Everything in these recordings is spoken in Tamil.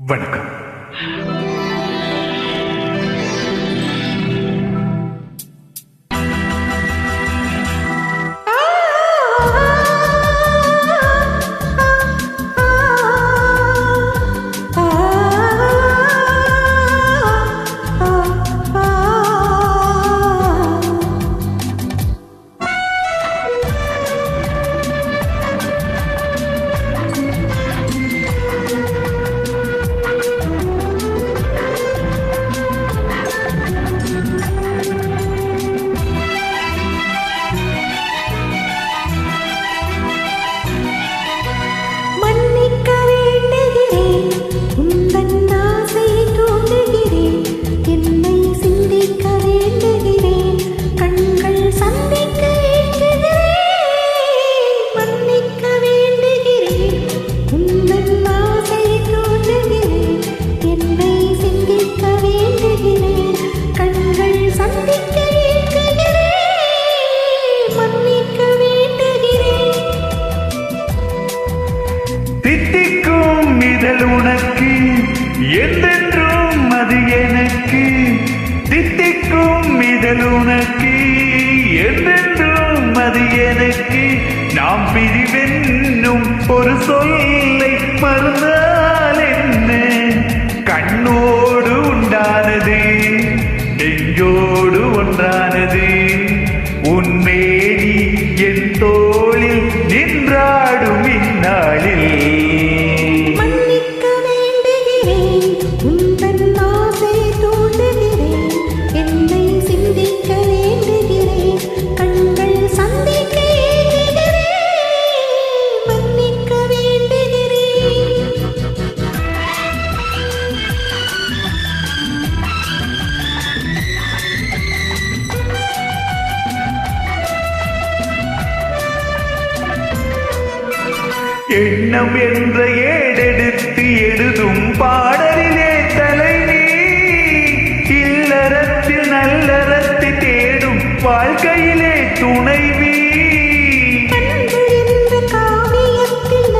வணக்கம். தித்திக்கும் இதழ் உனக்கு என்றென்றும் அது எனக்கு. தித்திக்கும் இதழ் உனக்கு என்றென்றும் அது எனக்கு. நாம் பிரிவென்னும் ஒரு சொல்லை மறந்தால் என்ன? கண்ணோடு உண்டானது நெஞ்சோடு ஒன்றானது. உண்மை எண்ணம் என்ற ஏடெடுத்து எழுதும் பாடலிலே தலை நீ. இல்லறத்தில் நல்லறத்தை தேடும் வாழ்க்கையிலே துணைவி என்ற காவியத்தில்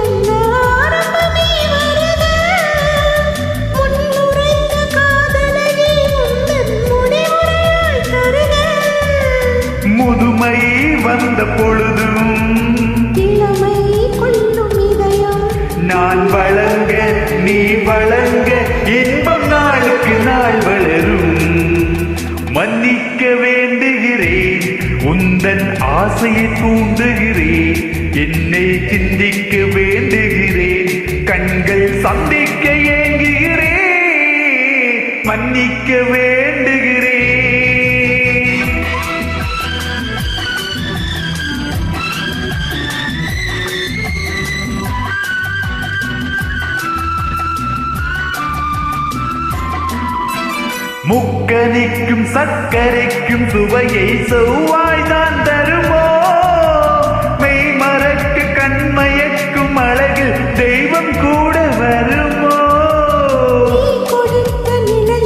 உந்தன் ஆசையை தூண்டுகிறேன். என்னை சிந்திக்க வேண்டுகிறேன். கண்கள் சந்திக்க ஏங்குகிறேன். மன்னிக்கவே முக்கனிக்கும் சர்க்கரைக்கும் சுவையை செவ்வாய்தான் தருமோ? மெய் மறக்கு கண்மயக்கும் அழகில் தெய்வம் கூட வருமோ? நீ கொடுத்த நிலை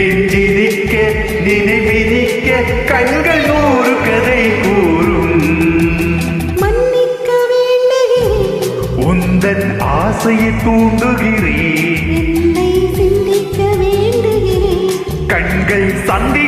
நெஞ்சிதிக்க நினைவிதிக்க கண்கள் நூறு கதை கூறும் மன்னிக்க வேண்டுகிறேன் உந்தன் ஆசையை தூண்டுகிறேன் கண்கள் சந்தி